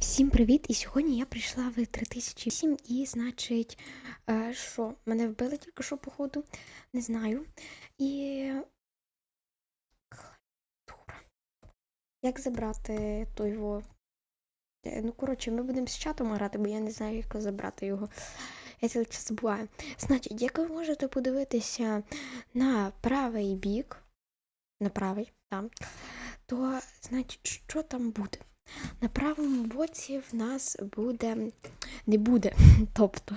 Всім привіт! І сьогодні я прийшла в 3007 і, значить, е, що, мене вбили тільки що, походу, не знаю. І. Як забрати той його. Е, Ну, коротше, ми будемо з чатом грати, бо я не знаю, як забрати його. Я це час забуваю. Значить, як ви можете подивитися на правий бік, на правий, там, то, значить, що там буде? На правому боці в нас буде. Не буде, тобто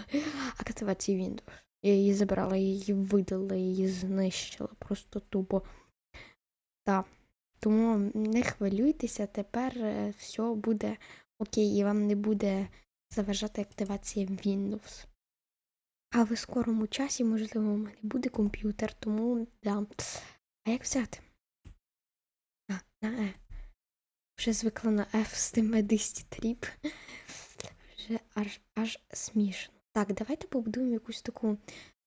активації Windows. Я її забрала, її видала, її знищила просто тупо. Так. Тому не хвилюйтеся, тепер е, все буде окей, і вам не буде заважати активація Windows. А в скорому часі, можливо, у мене буде комп'ютер, тому да. А як взяти? А, на Е. Вже звикла на F з тим медисті тріп. Вже аж аж смішно. Так, давайте побудуємо якусь таку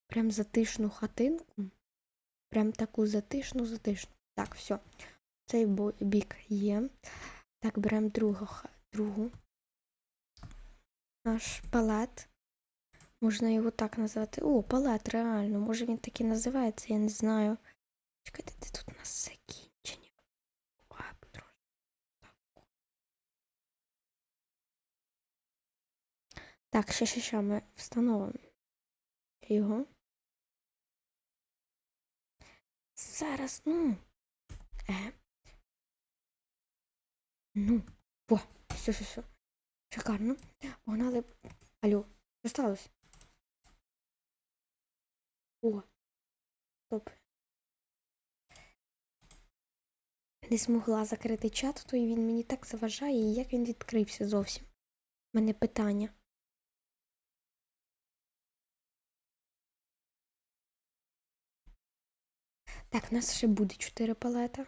прям затишну хатинку. Прям таку затишну, затишну. Так, все. Цей бік є. Так, беремо другу, другу. Наш палет. Можна його так назвати. О, палет, реально. Може він так і називається, я не знаю. Чекайте, де тут у нас Так, ще, ще, ще ми встановимо його. Зараз, ну. Е. Ну. Во, все, все, все. Шикарно. Погнали. Алло, що сталося? О. Стоп. Не змогла закрити чат, то і він мені так заважає, і як він відкрився зовсім. У мене питання. Так, в нас ще буде 4 палета.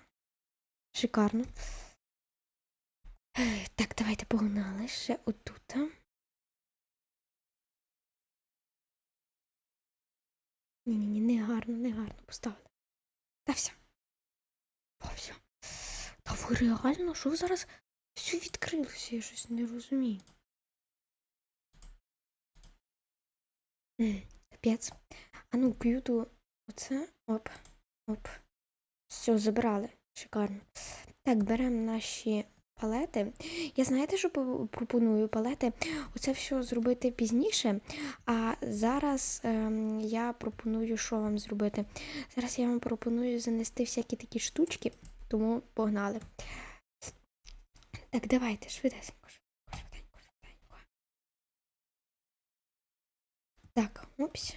Шикарно. Так, давайте погнали ще отут. Ні-ні-ні, не гарно, не гарно поставили. Та все. О, все. Та ви реально, що ви зараз все відкрилося, я щось не розумію. Капець. А ну, к'юту оце. Оп. Оп. Все, забрали. Шикарно. Так, беремо наші палети. Я знаєте, що пропоную палети? Оце все зробити пізніше. А зараз ем, я пропоную, що вам зробити. Зараз я вам пропоную занести всякі такі штучки, тому погнали. Так, давайте, швидесенько, швиденько, швиденько, швиденько. Так, опс.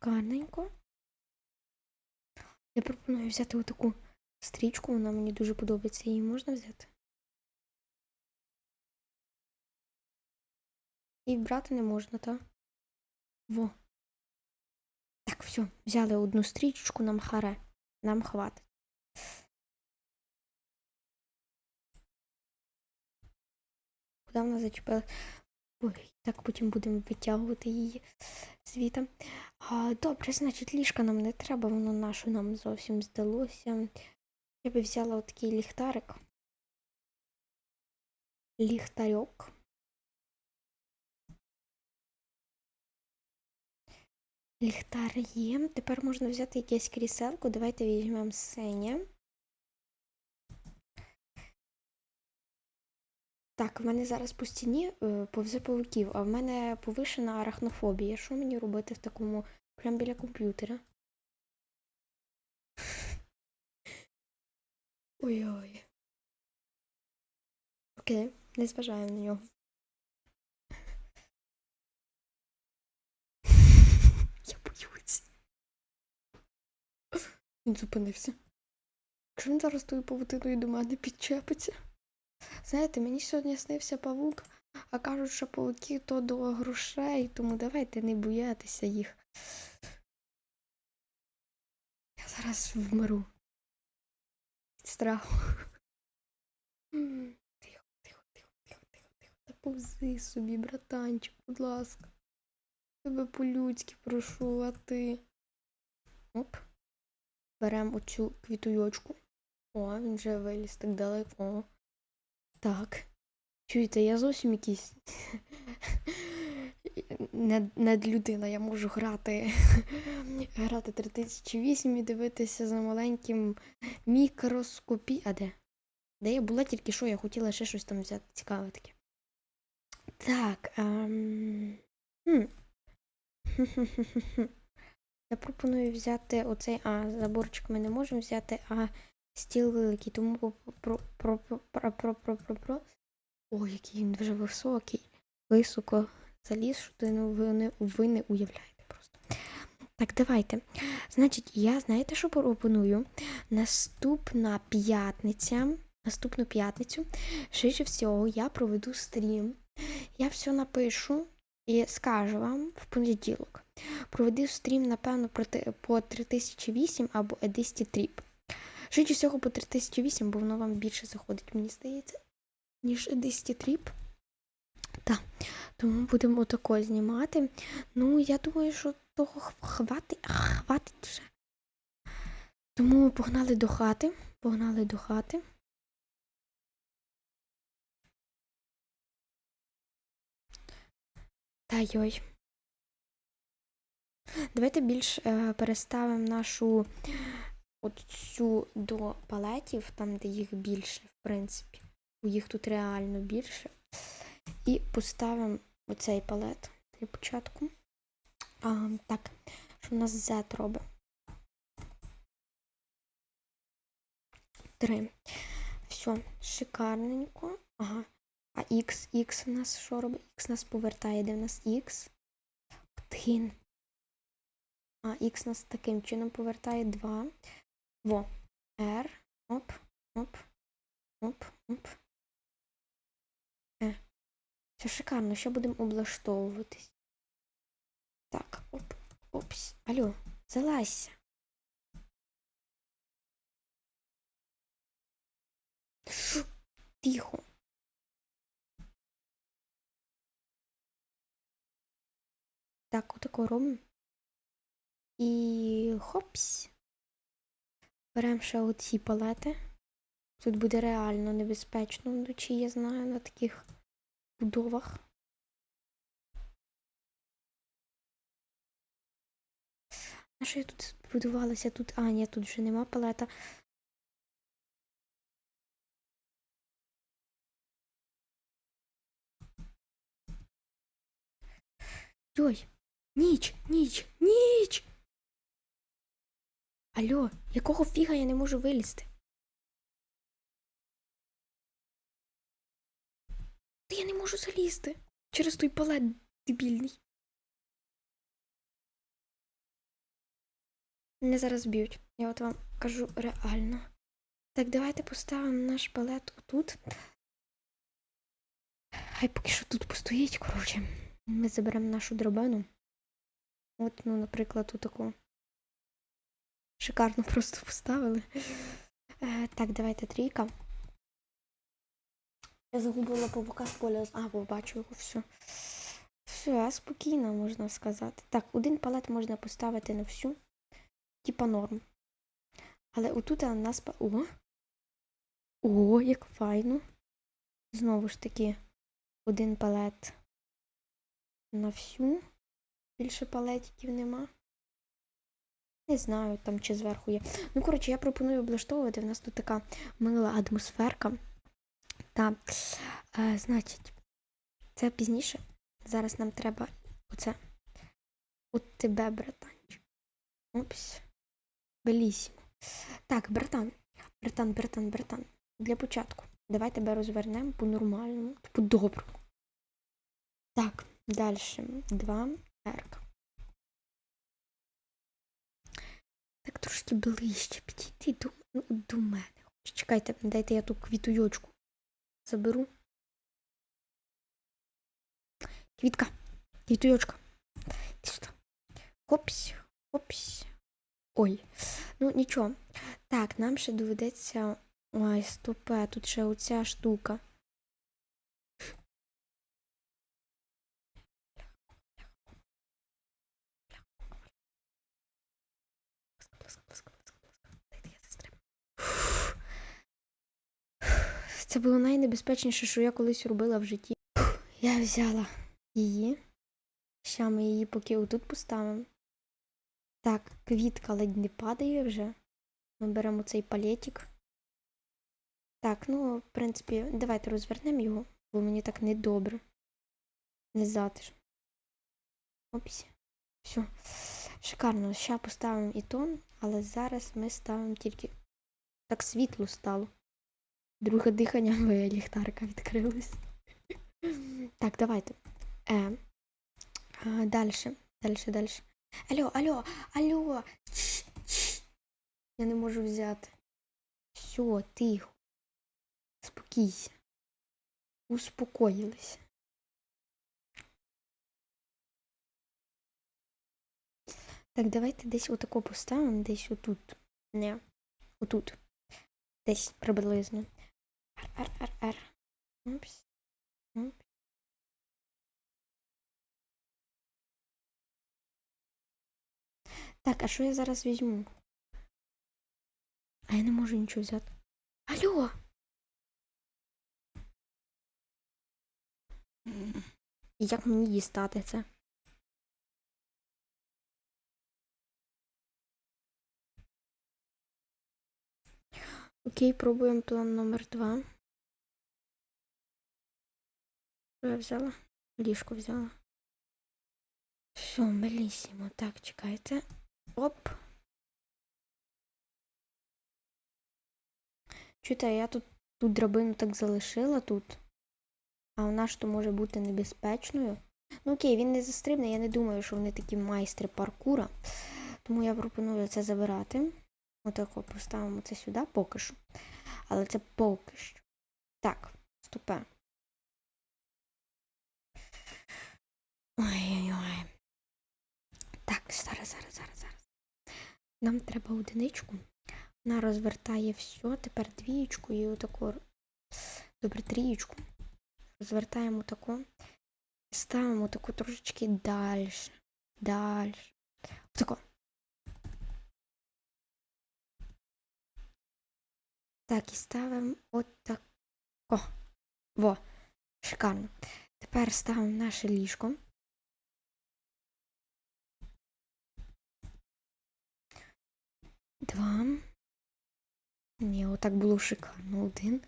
Гарненько. Я пропоную взяти отаку стрічку, вона мені дуже подобається. Її можна взяти? І брати не можна, так? Во. Так, все, взяли одну стрічку, нам харе. Нам хватить. Куди вона зачепила? Ой, так потім будемо витягувати її звітом. А, добре, значить, ліжка нам не треба, воно наше нам зовсім здалося. Я би взяла отакий ліхтарик. Ліхтарьок. Ліхтар є. Тепер можна взяти якесь кріселко. Давайте візьмемо синє. Так, в мене зараз по стіні повзе павуків, а в мене повишена арахнофобія. Що мені робити в такому прямо біля комп'ютера? Ой-ой. Окей, не зважаємо на нього. Я боюсь. Він зупинився. Якщо він зараз тою павутиною до мене підчепиться. Знаєте, мені сьогодні снився павук, а кажуть, що павуки то до грошей, тому давайте не боятися їх. Я зараз вмру. Від страху. Тихо, тихо, тихо, тихо, тихо, тихо. Та повзи собі, братанчик, будь ласка. Тебе по-людськи прошу, а ти. Оп. Беремо оцю квітуйочку. О, він вже виліз так далеко. Так. Чуєте, я зовсім якийсь над, надлюдина, я можу грати, грати 3008 і дивитися за маленьким мікроскопі. А де? Де я була тільки що, я хотіла ще щось там взяти цікаве таке. Так. Ем... Хм. Я пропоную взяти оцей. А, заборчик ми не можемо взяти, а стіл великий, тому про про про про про про про про Ой, який він вже високий, високо заліз, що ти ну, ви, не, ви не уявляєте просто. Так, давайте. Значить, я знаєте, що пропоную? Наступна п'ятниця. Наступну п'ятницю, швидше всього, я проведу стрім. Я все напишу і скажу вам в понеділок. Проведу стрім, напевно, по 3008 або Едисті Тріп. Швидше всього по 3008, бо воно вам більше заходить, мені здається, ніж Едисті Тріп. Так, тому будемо тако знімати. Ну, я думаю, що того хватить, хватить вже. Тому погнали до хати. Погнали до хати. Та йой. Давайте більш е, переставимо нашу от цю до палетів, там, де їх більше, в принципі. У їх тут реально більше. І поставимо оцей палет для початку. А, Так, що у нас Z робить? Три. Все, шикарненько. Ага. А X, X у нас що робить? X нас повертає, де в нас X? Один. А, X нас таким чином повертає 2. Во. R. Оп, оп, оп, оп. Е. Все шикарно, що будемо облаштовуватись. Так, оп, опс. Алло, залазься. Шо? Тихо. Так, отако робимо. І хопс. Беремо ще оці палети. Тут буде реально небезпечно вночі, я знаю, на таких будовах. А що я тут будувалася? Тут... А, ні, тут вже нема палета. Йой, ніч, ніч, ніч! Алло, якого фіга я не можу вилізти? Та я не можу залізти через той палет дебільний. Мене зараз б'ють. Я от вам кажу реально. Так, давайте поставимо наш палет отут. Хай поки що тут постоїть, коротше. Ми заберемо нашу дробину. От, ну, наприклад, тут таку. Шикарно просто поставили. Е, Так, давайте трійка. Я загубила павука з поля. А, побачу його все. Все, спокійно, можна сказати. Так, один палет можна поставити на всю. Типа норм. Але отут у нас. О! О, як файно. Знову ж таки, один палет на всю. Більше палетиків нема. Не знаю, там чи зверху є. Ну, коротше, я пропоную облаштовувати. У нас тут така мила атмосферка. Так, е, значить, це пізніше. Зараз нам треба оце. От тебе, братанчик. Опс. Белісімо. Так, братан. Братан, братан, братан. Для початку. Давай тебе розвернемо по-нормальному, по-доброму. Так, далі. Два ерка. Так трошки ближче підійти до, ну, до мене. Чекайте, дайте я ту квітуйочку заберу. Квітка, квітуйочка. Хопсь, хопсь. Ой, ну нічого. Так, нам ще доведеться. Ой, стопе, тут ще оця штука. Це було найнебезпечніше, що я колись робила в житті. Я взяла її. Ща ми її поки отут поставимо. Так, квітка ледь не падає вже. Ми беремо цей палетик. Так, ну, в принципі, давайте розвернемо його, бо мені так недобре. Не затишно. Опс. Все. Шикарно. Ща поставимо і тон, але зараз ми ставимо тільки. Так світло стало. Друге дихання моя ліхтарка відкрилось. Так, давайте. Е, дальше, дальше, дальше. Алло, алло, алло. Я не можу взяти. Все, тихо. Спокійся. Успокоїлися. Так, давайте десь отако поставимо, десь отут. Не, отут. Десь приблизно. Ар, ар, ар. Упс. Упс. Так, а що я зараз візьму? А я не можу нічого взяти. Алло! Як мені дістати це? Окей, пробуємо план номер два. Що я взяла? Ліжко взяла. Все, белісімо. Так, чекайте. Оп. Чуєте, я тут, тут драбину так залишила тут. А вона ж то може бути небезпечною. Ну окей, він не застрибне, я не думаю, що вони такі майстри паркура. Тому я пропоную це забирати. Отако поставимо це сюди поки що. Але це поки що. Так, ступе. Ой-ой-ой. Так, зараз, зараз, зараз, зараз. Нам треба одиничку. Вона розвертає все, тепер двієчку і отаку. Добре, трієчку. Розвертаємо таку. Ставимо таку трошечки далі. Далі. Отако. Так, і ставимо отако. Во, шикарно. Тепер ставимо наше ліжко. Два. Ні, отак було шикарно. Один.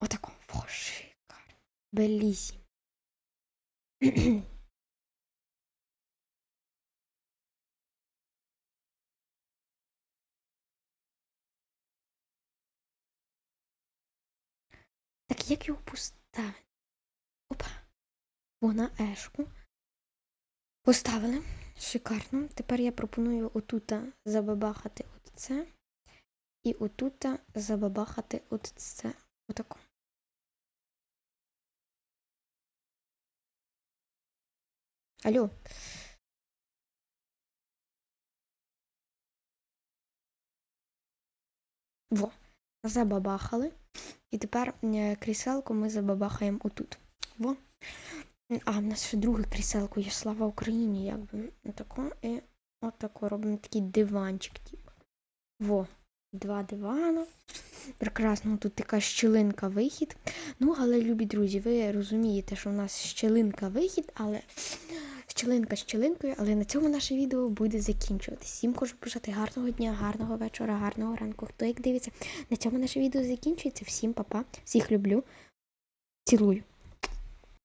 Отако. Во, шикарно. Белісім. Так як його поставити? Опа. О, на ешку. Поставили. Шикарно. Тепер я пропоную отута забабахати от це. І отута забабахати от це. Отако. Алло. Во. Забабахали. І тепер е, кріселко ми забабахаємо отут. Во. А, в нас ще друге кріселко є, слава Україні, якби. Отако і отако робимо такий диванчик, типу. Во, два дивана. Прекрасно, тут така щілинка вихід. Ну, але, любі друзі, ви розумієте, що в нас щілинка вихід, але щілинка щілинкою, але на цьому наше відео буде закінчуватися. Всім хочу бажати гарного дня, гарного вечора, гарного ранку. Хто як дивиться, на цьому наше відео закінчується. Всім па-па, всіх люблю. Цілую.